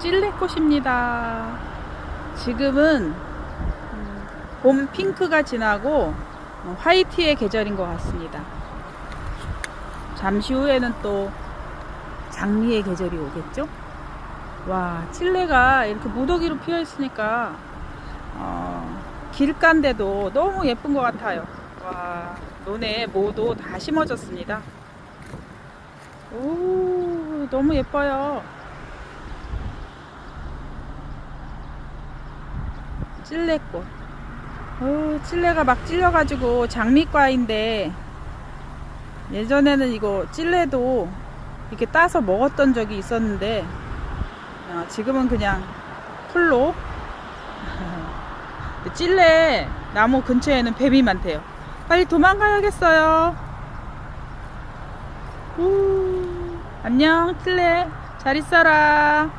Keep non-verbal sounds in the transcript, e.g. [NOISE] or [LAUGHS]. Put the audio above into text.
찔레꽃입니다. 지금은 음, 봄 핑크가 지나고 어, 화이트의 계절인 것 같습니다. 잠시 후에는 또 장미의 계절이 오겠죠? 와, 찔레가 이렇게 무더기로 피어 있으니까 어, 길가인데도 너무 예쁜 것 같아요. 와, 논에 모도 다 심어졌습니다. 오, 너무 예뻐요. 찔레꽃. 오, 찔레가 막 찔려가지고 장미과인데 예전에는 이거 찔레도 이렇게 따서 먹었던 적이 있었는데 어, 지금은 그냥 풀로 [LAUGHS] 찔레 나무 근처에는 뱀이 많대요. 빨리 도망가야겠어요. 우, 안녕 찔레 잘 있어라.